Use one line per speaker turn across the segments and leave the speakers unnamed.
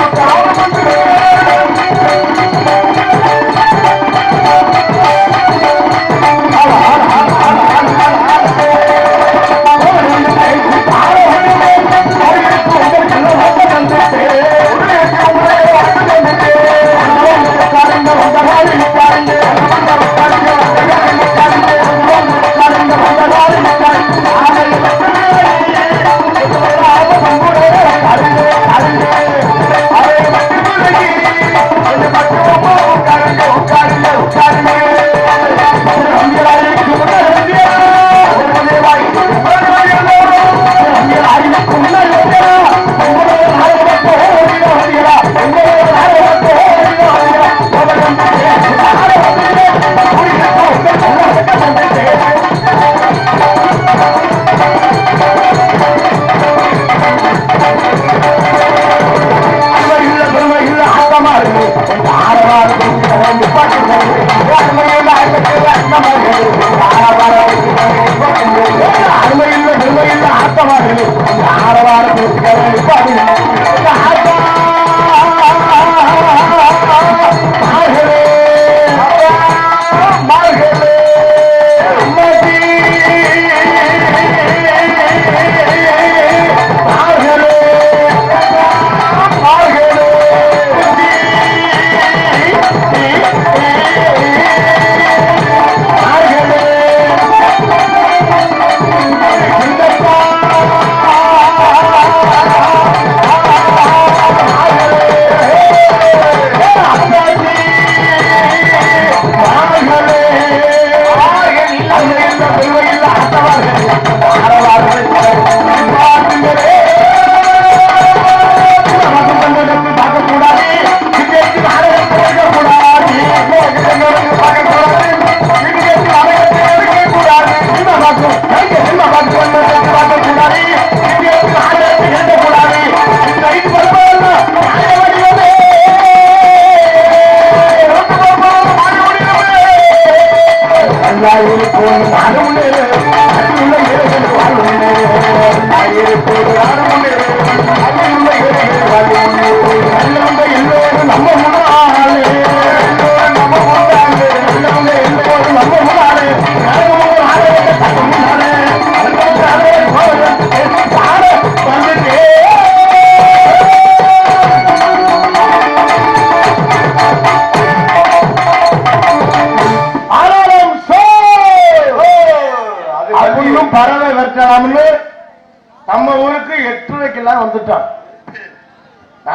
Thank you.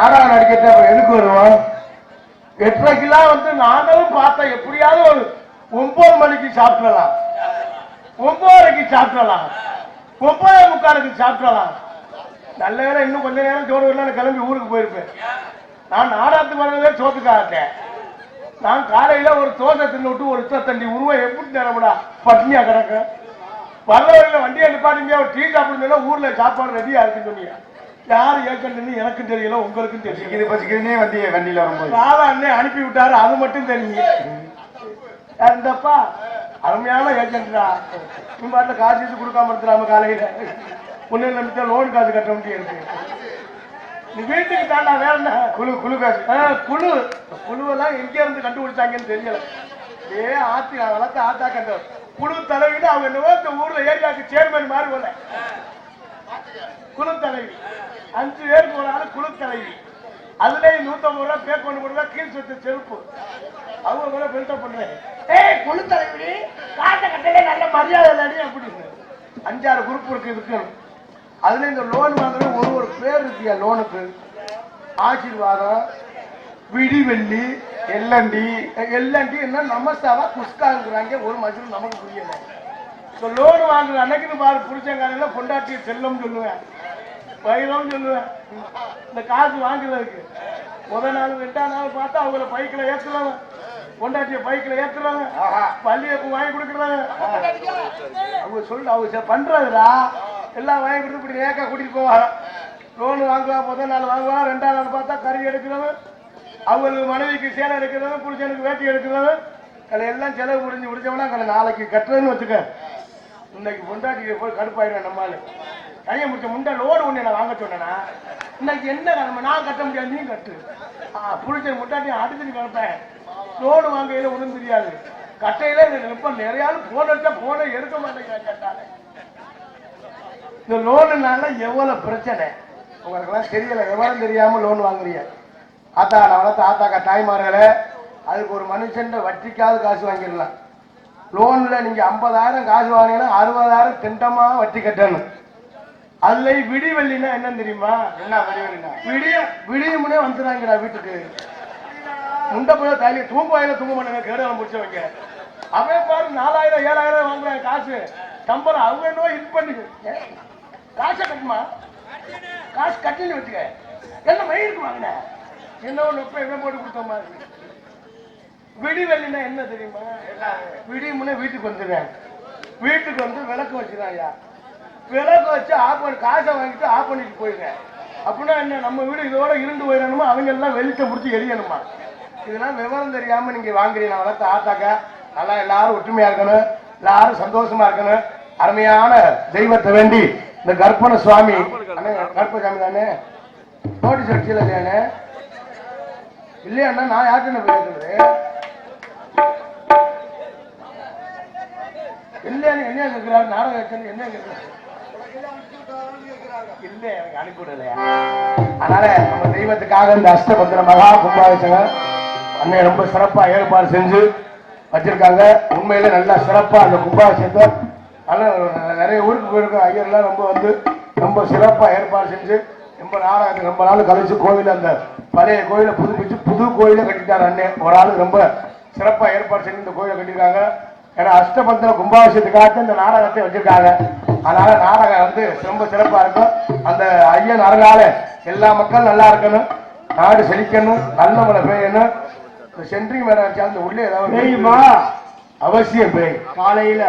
நாடகம் நடிக்கிறது அப்புறம் எதுக்கு வருவோம்? எட்டரைக்கெல்லாம் வந்து நாங்களும் பார்த்தோம். எப்படியாவது ஒரு ஒன்பது மணிக்கு சாப்பிடலாம் ஒன்பதரைக்கு சாப்பிடலாம் ஒன்பதே முக்காலுக்கு சாப்பிடலாம் நல்ல நேரம் இன்னும் கொஞ்ச நேரம் சோறு வரல கிளம்பி ஊருக்கு போயிருப்பேன். நான் நாடகத்துக்கு வரவே சோத்துக்காட்டேன் நான் காலையில ஒரு தோசை தின்னுட்டு ஒரு இத்த தண்ணி உருவம் எப்படி நேரம்டா பட்னியா கிடக்கு. வர்றவர்கள் வண்டியை நிப்பாட்டிங்க ஒரு டீ சாப்பிடுங்க ஊர்ல சாப்பாடு ரெடியா இருக்குன்னு சொன்னீங்க யாரு ஏற்கனவே எனக்கும் தெரியல உங்களுக்கும் தெரியல.
இது பசிக்கிறதுனே வந்து வண்டியில வரும்போது.
ராதா அண்ணே அனுப்பி விட்டாரு அது மட்டும் தெரியும் இந்தப்பா அருமையான ஏஜென்ட்ரா. நீ பாட்டில் காசு வச்சு கொடுக்காம இருக்கிறாம காலையில. ஒன்னு நம்பிச்சா லோன் காசு கட்ட முடியாது நீ வீட்டுக்கு தாண்டா வேற என்ன
குழு குழு காசு.
குழு. குழுவெல்லாம் எங்க இருந்து கண்டுபிடிச்சாங்கன்னு தெரியல. ஏ ஆத்தி வளர்த்து ஆத்தா கண்ட குழு தலைவின்னு அவங்க என்னவோ இந்த ஊர்ல ஏரியாவுக்கு சேர்மன் மாதிரி போல. குழு அஞ்சு பேருக்கு ஒரு ஆளு குழு அதுலயும் நூத்தம்பது ரூபா பே கொண்டு கொடுத்தா கீழ் சொத்து செருப்பு. அவங்க கூட பில்டப் பண்றேன். ஏய் குழு காட்ட கட்டலே நல்ல மரியாதை இல்லாடி அப்படின்னு. அஞ்சாறு குரூப் இருக்கு இதுக்கு. அதுல இந்த லோன் வாங்குற ஒரு ஒரு பேர் இருக்கியா லோனுக்கு ஆசீர்வாதம் விடிவெள்ளி
எல்லண்டி
எல்லண்டி என்ன நமஸ்தாவா குஸ்காங்கிறாங்க. ஒரு மனுஷன் நமக்கு புரியல. இப்போ லோன் வாங்குற அன்னைக்குன்னு பாரு புடிச்சங்காலையில பொண்டாட்டி செல்லம் சொல்லுவேன். வைரம் சொல்லுவேன். இந்த காசு வாங்குறதுக்கு. முத நாள் ரெண்டாம் நாள் பார்த்தா அவங்கள பைக்கில் ஏத்துறாங்க பொண்டாட்டிய பைக்கில் ஏத்துறாங்க பள்ளியப்பு வாங்கி கொடுக்குறாங்க அவங்க சொல்லு அவங்க சரி பண்றதுடா. எல்லாம் வாங்கி கொடுத்து இப்படி ஏக்கா கூட்டிட்டு போவாங்க. லோன் வாங்குவா முதல் நாள் வாங்குவா ரெண்டாம் நாள் பார்த்தா கறி எடுக்கிறவன் அவங்களுக்கு மனைவிக்கு சேலை எடுக்கிறவன் புருஷனுக்கு வேட்டி எடுக்கிறவன் கலை எல்லாம் செலவு முடிஞ்சு முடிச்சவனா கலை நாளைக்கு கட்டுறதுன்னு வச்சுக்க. இன்னைக்கு முண்டாட்டி போய் கடுப்பாயிடும் நம்மால கையை முடிச்ச முண்டா லோடு ஒண்ணு நான் வாங்க சொன்னேன்னா இன்னைக்கு என்ன கிழமை நான் கட்ட முடியாது நீ கட்டு. புளிச்ச முட்டாட்டி அடிச்சுட்டு கிடப்பேன். லோடு வாங்கையில ஒன்றும் தெரியாது. கட்டையில ரொம்ப நிறையா போன் எடுத்தா போனை எடுக்க மாட்டேங்க கேட்டாலே இந்த லோனுனால எவ்வளவு பிரச்சனை? உங்களுக்கெல்லாம் தெரியல விவரம் தெரியாம லோன் வாங்குறீங்க. ஆத்தா நான் வளர்த்த ஆத்தாக்கா தாய்மார்களே அதுக்கு ஒரு மனுஷன் வட்டிக்காவது காசு வாங்கிடலாம். லோன்ல நீங்க ஐம்பதாயிரம் காசு வாங்கினா அறுபதாயிரம் திண்டமா வட்டி கட்டணும். அதுல விடிவெள்ளினா என்ன தெரியுமா?
என்ன வடிவலினா
விடிய விடியுமுனே வந்துடுறாங்கடா வீட்டுக்கு. முண்டை போய் தாலி தூங்க வாயில தூங்க மாட்டாங்க கேடலாம் முடிச்சவங்க அவன் பாரு நாலாயிரம் ஏழாயிரம் வாங்குறாங்க காசு. சம்பளம் அவங்க என்ன இது பண்ணுங்க ஏ, காசை கட்டுமா? காசு கட்டின்னு வச்சுக்க. என்ன மயிருக்கு வாங்கின? என்ன ஒண்ணு இப்ப என்ன போட்டு கொடுத்த மாதிரி? விடிவெளினா என்ன தெரியுமா? விடியும்னா வீட்டுக்கு வந்துடுவேன் வீட்டுக்கு வந்து விளக்கு வச்சுறாயா விளக்கு வச்சு ஆஃப் பண்ணி காசை வாங்கிட்டு ஆஃப் பண்ணிட்டு போயிருக்கேன் அப்படின்னா என்ன? நம்ம வீடு இதோட இருண்டு போயிடணுமா? அவங்க எல்லாம் வெளிச்சம் பிடிச்சி எரியணுமா? இதெல்லாம் விவரம் தெரியாம நீங்க வாங்குறீங்க. வளர்த்த ஆத்தாக்க நல்லா எல்லாரும் ஒற்றுமையா இருக்கணும். எல்லாரும் சந்தோஷமா இருக்கணும். அருமையான தெய்வத்தை வேண்டி இந்த கற்பன சுவாமி கற்ப சாமி தானே? நோட்டீஸ் அடிச்சல இல்லையானே இல்லையாண்ணா நான் யார்கிட்ட பேசுறது இல்லைன்னு என்ன கேட்கிறாரு நாடகம் வச்சு என்ன கேட்கிறாரு இல்ல எனக்கு அனுப்பிவிடலையா? அதனால நம்ம தெய்வத்துக்காக இந்த அஷ்டபத்திர மகா கும்பாபிஷேகம் அண்ணன் ரொம்ப சிறப்பா ஏற்பாடு செஞ்சு வச்சிருக்காங்க. உண்மையிலே நல்லா சிறப்பா அந்த கும்பாபிஷேகத்தை ஆனால் நிறைய ஊருக்கு போயிருக்க ஐயர்லாம் ரொம்ப வந்து ரொம்ப சிறப்பா ஏற்பாடு செஞ்சு ரொம்ப நாளாக ரொம்ப நாள் கழிச்சு கோவில் அந்த பழைய கோயிலை புதுப்பிச்சு புது கோயிலை கட்டிட்டார் அண்ணன் ஒரு ஆள் ரொம்ப சிறப்பா ஏற்பாடு செஞ்சு இந்த கோயிலை கட்டியிருக்காங்க. ஏன்னா அஷ்டபத்திர கும்பாபிஷேகத்துக்காக இந்த நாடகத்தை வச்சிருக்காங்க. அதனால நாடகம் வந்து ரொம்ப சிறப்பா இருக்கும். அந்த ஐயன் அருளால எல்லா மக்களும் நல்லா இருக்கணும். நாடு செழிக்கணும். நல்ல மழை பெய்யணும் சென்ட்ரிங் மேல அந்த உள்ளே ஏதாவது
பெய்யுமா?
அவசியம் பெய்யும்
காலையில.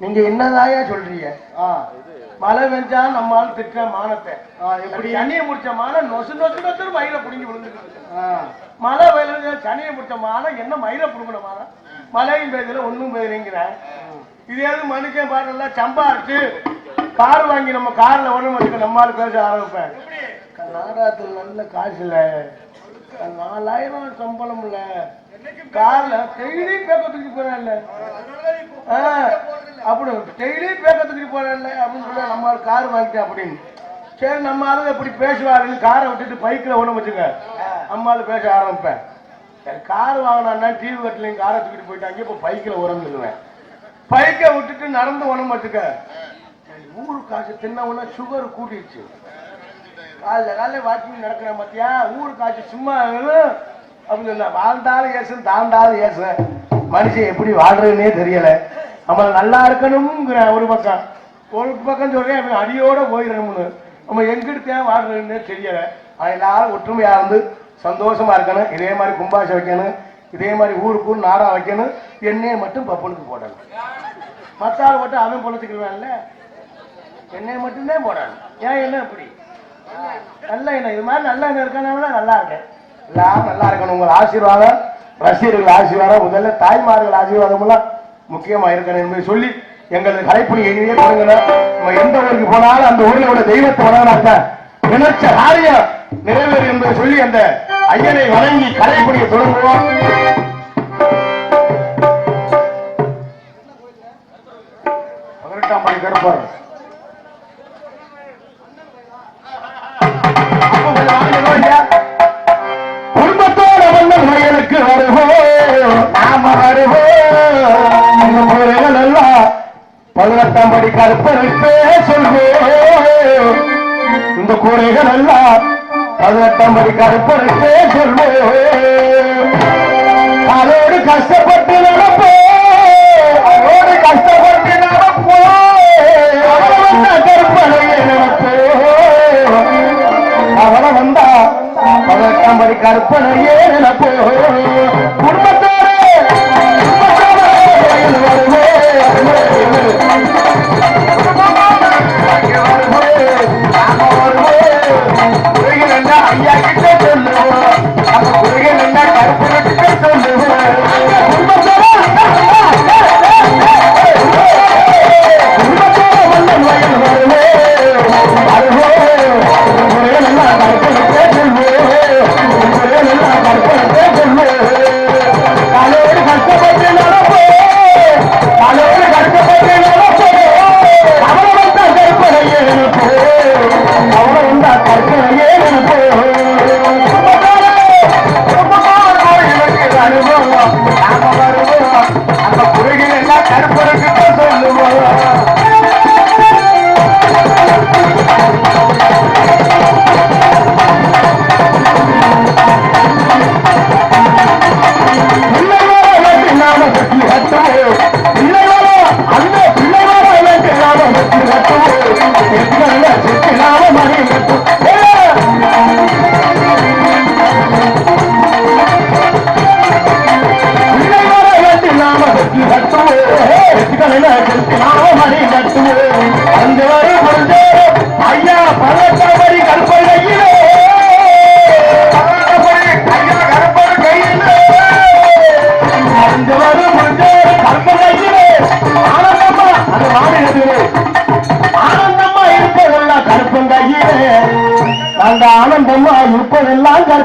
நீங்க என்னதாயா சொல்றீங்க?
ஆ.
மழை பெஞ்சா நம்மால் திட்ட மானத்தை. எப்படி?
எப்படி
சனியை முடிச்ச மானம் நொசு நொசு நொசு மயில புடுங்கி விழுந்துட்டு மழை பெய்யுது சனியை முடிச்ச மானம் என்ன மயில புடுங்கின மானம்? மழையும் பெய்தல ஒன்றும் பெய்யுறீங்கிறேன் இதையாவது எது மனுஷன் பாருல சம்பாரிச்சு கார் வாங்கி நம்ம கார்ல ஒன்றும் வச்சுக்க நம்மால் பேச ஆரம்பிப்பேன் நாடகத்தில் நல்ல காசு இல்லை நாலாயிரம் சம்பளம் இல்லை. காரில் டெய்லி பேக்க தூக்கி போறேன்ல ஆ, அப்படி டெய்லி பேக்க தூக்கி போறேன்ல அப்படின்னு சொல்ல நம்ம கார் வாங்கிட்டேன் அப்படின்னு. சரி நம்ம ஆளு எப்படி பேசுவாருன்னு காரை விட்டுட்டு பைக்கில் ஒன்று வச்சுக்க. நம்மால் பேச ஆரம்பிப்பேன் சரி கார் வாங்கினா டிவி கட்டலையும் காரை தூக்கிட்டு போயிட்டாங்க இப்போ பைக்கில் உரம் சொல்லுவேன் பைக்கை விட்டுட்டு நடந்து உணவு பார்த்துக்க. சரி, ஊரு காசு தின்னவுன்னா சுகர் கூட்டிடுச்சு. காலைல காலைல வாக்கிங் நடக்கிறேன் பார்த்தியா ஊரு காசு சும்மா அப்படின்னு சொன்னா வாழ்ந்தாலும் ஏசும் தாழ்ந்தாலும் ஏசு மனுஷன் எப்படி வாழ்றதுன்னே தெரியல. நம்ம நல்லா இருக்கணுங்கிற ஒரு பக்கம். ஒரு பக்கம் சொல்றேன் அவன் அடியோட போயிடணும்னு. நம்ம எங்கிட்டு ஏன் வாழ்றதுன்னே தெரியல. அதனால ஒற்றுமையாக ஒற்றுமையா இருந்து சந்தோஷமா இருக்கணும். இதே மாதிரி கும்பாசை வைக்கணும். இதே மாதிரி ஊருக்கு ஊர் நாடா வைக்கணும். எண்ணெயை மட்டும் பப்பனுக்கு போடணும். மத்தாள் போட்டு அவன் பொழைச்சிக்கிடுவான்ல. எண்ணெயை மட்டும்தான் போடணும். ஏன் என்ன இப்படி? நல்ல எண்ணெய் இது மாதிரி நல்ல எண்ணெய் இருக்கனால நல்லா இருக்கேன் எல்லாம் நல்லா இருக்கணும். உங்கள் ஆசீர்வாதம் ரசிகர்கள் ஆசீர்வாதம் முதல்ல தாய்மார்கள் ஆசீர்வாதமெல்லாம் முக்கியமாக இருக்கணும் என்பதை சொல்லி எங்களது கலைப்பணி எங்கேயே தொடங்கணும் நம்ம எந்த ஊருக்கு போனாலும் அந்த ஊரில் உள்ள தெய்வத்தை வணங்கினாக்க நினைச்ச காரியம் நிறைவேறு என்பதை சொல்லி அந்த ஐயனை வணங்கி கலைப்படிய தொடங்குவோம்
பதினெட்டாம் படி கருப்பார்.
குடும்பத்தோட வந்த முறைகளுக்கு வருவோம் நாம வருவோம் அந்த முறைகள் எல்லாம் பதினெட்டாம் படி கருப்பருக்கு சொல்வோம் இந்த கூரைகள் எல்லாம் பதினெட்டாம் படி கருப்பருக்கு சொல்வேன் அதோடு கஷ்டப்பட்டு நடப்போ. அதோடு கஷ்டப்பட்டு நடப்போ. கருப்பனையை நடப்போ. அவள வந்தா பதினெட்டாம் படி கற்பனையே நடப்போ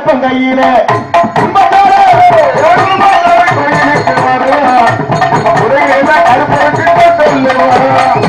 இருப்பதெல்லாம் கற்பங்கையிலே சொல்லுவா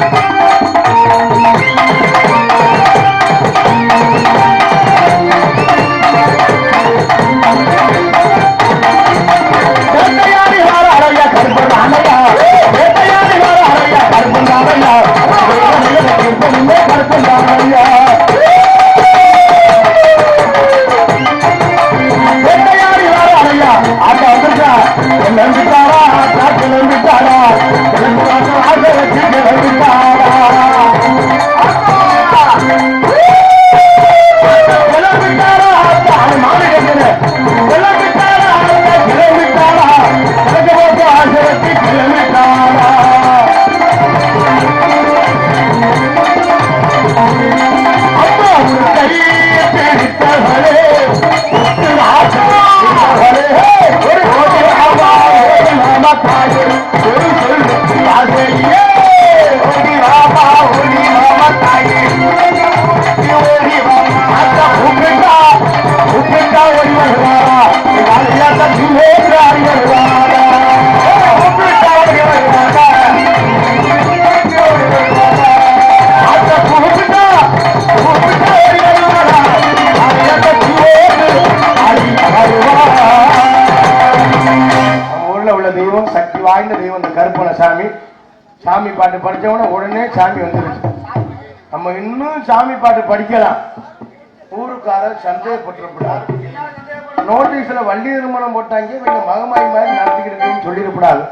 பாட்டு படிச்சவன உடனே சாமி வந்துருச்சு. நம்ம இன்னும் சாமி பாட்டு படிக்கலாம். ஊருக்காரர் சந்தேகப்பட்டிருப்படாது நோட்டீஸ்ல வள்ளி திருமணம் போட்டாங்க கொஞ்சம் மகமாய் மாதிரி நடத்திக்கிட்டு சொல்லிடக்கூடாது.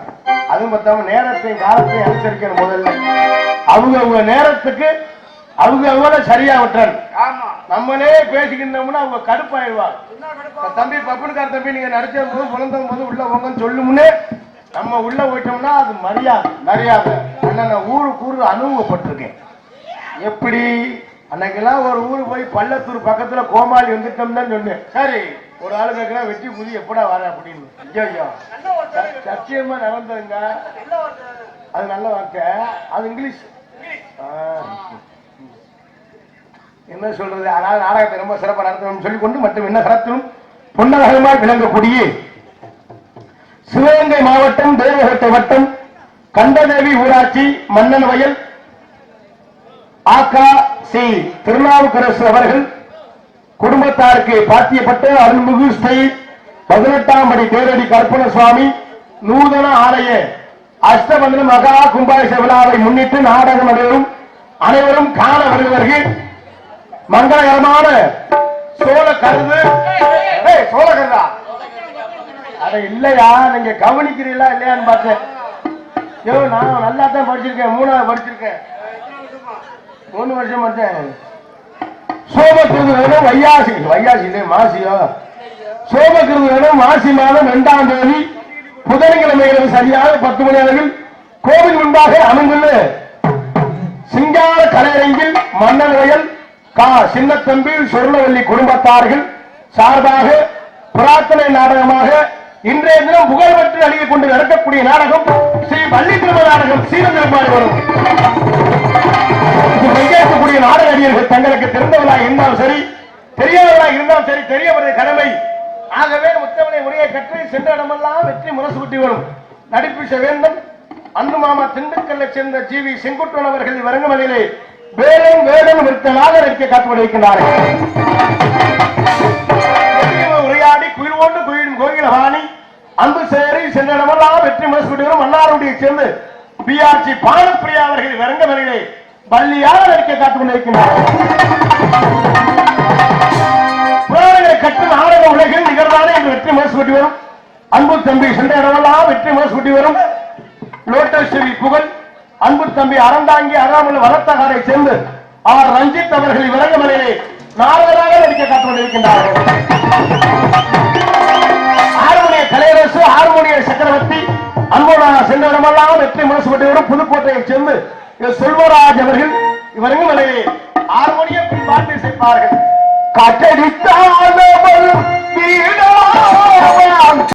அதுவும் பார்த்தாம நேரத்தையும் காலத்தையும் அனுசரிக்கணும் முதல்ல. அவங்க அவங்க நேரத்துக்கு அவங்க அவங்க சரியா விட்டுறணும்.
ஆமா.
நம்மளே பேசிக்கிட்டோம்னா அவங்க கடுப்பாயிடுவாங்க. தம்பி பப்புனுக்கார தம்பி நீங்க நடிச்ச போது பிறந்த போது உள்ள போங்கன்னு சொல்லுமுன்னே நம்ம உள்ள போயிட்டோம்னா அது மரியாதை மரியாதை. அண்ணா நான் ஊருக்கு கூறு அனுபவப்பட்டிருக்கேன் எப்படி? அன்னைக்கெல்லாம் ஒரு ஊரு போய் பள்ளத்தூர் பக்கத்துல கோமாளி வந்துட்டோம்னு சொன்னேன். சரி ஒரு ஆளு கேட்கிறா வெட்டி புதி எப்படா வர அப்படின்னு. ஐயோ ஐயோ. சத்தியமா நடந்ததுங்க. அது நல்ல வார்த்தை. அது இங்கிலீஷ். என்ன சொல்றது? அதனால நாடகத்தை ரொம்ப சிறப்பாக நடத்தணும்னு சொல்லிக் கொண்டு மற்றும் என்ன கரத்திலும் பொன்னகமாய் விளங்கக்கூடிய சிவகங்கை மாவட்டம் தேவகத்தை வட்டம் கண்டதேவி ஊராட்சி மன்னன் வயல் ஆக்கா சி திருநாவுக்கரசு அவர்கள் குடும்பத்தாருக்கு பாத்தியப்பட்ட அருள்மிகு ஸ்ரீ பதினெட்டாம் படி தேரடி கற்பன சுவாமி நூதன ஆலய அஷ்டபந்தன மகா கும்பாபிஷ விழாவை முன்னிட்டு நாடகம் நடைபெறும் அனைவரும் காண வருவர்கள் மங்களகரமான சோழ கருது. சோழ கருதா? அட இல்லையா? நீங்க கவனிக்கிறீங்களா இல்லையான்னு பார்த்தேன் ஐயோ நான் நல்லா தான் படிச்சிருக்கேன். மூணாவது படிச்சிருக்கேன். மூணு வருஷம் பார்த்தேன் சோமகிருது வேணும் வையாசி. வையாசி இல்லை மாசியோ? சோமகிருது வேணும் மாசி மாதம் இரண்டாம் தேதி புதன்கிழமைகளுக்கு சரியாக பத்து மணி அளவில் கோவில் முன்பாக அமைந்துள்ள சிங்கார கலையரங்கில் மன்னன் வயல் கா. சின்னத்தம்பி சொர்ணவல்லி குடும்பத்தார்கள் சார்பாக பிரார்த்தனை நாடகமாக இன்றைய தினம் புகழ்பெற்று நடிகை கொண்டு நடக்கக்கூடிய நாடகம் ஸ்ரீ வள்ளி திருமண நாடகம் சீரந்திருப்பாடு வரும். பங்கேற்கக்கூடிய நாடக அணியர்கள் தங்களுக்கு தெரிந்தவர்களாக இருந்தாலும் சரி தெரியாதவர்களாக இருந்தாலும் சரி தெரியவரது கடமை. ஆகவே முத்தவனை உரையை கற்று சென்ற இடமெல்லாம் வெற்றி முரசு குட்டி வரும். நடிப்பு வேந்தன் அன்பு மாமா திண்டுக்கல்லை சேர்ந்த ஜி வி செங்குட்டுவன் அவர்கள் வரங்கமலையிலே வேலும் வேலும் விருத்தனாக நடிக்க காத்துக்கொண்டிருக்கிறார்கள் உரையாடி குயில் ஒன்று குயில் கோயில் வாணி அன்பு சேரி சென்றடமெல்லாம் வெற்றி மனசுடன் மன்னாருடைய சேர்ந்து பிஆர்ஜி பானப்பிரியா அவர்கள் விரங்க வரையிலே பள்ளியாக நடிக்க காத்துக் கொண்டிருக்கின்றார்கள் கட்டும் ஆரம்ப உலகில் நிகழ்ந்தான என்று வெற்றி மனசு கொட்டி வரும். அன்பு தம்பி சென்ற இடமெல்லாம் வெற்றி மனசு கொட்டி வரும். லோட்டஸ் செவி புகழ் அன்பு தம்பி அறந்தாங்கி அறாமல் வளர்த்தகாரை சேர்ந்து ஆர் ரஞ்சித் அவர்கள் விலங்க மலையிலே நாரதராக நடிக்க காத்துக் கொண்டிருக்கின்றார்கள் கலையரசு ஹார்மோனிய சக்கரவர்த்தி அன்போட சென்ற இடமெல்லாம் வெற்றி மனசுபட்டியோட புதுக்கோட்டையை சேர்ந்து செல்வராஜ் அவர்கள் இவர்கள் விளையே ஹார்மோனிய பின் பாட்டு சேர்ப்பார்கள் காற்றடித்தாலும்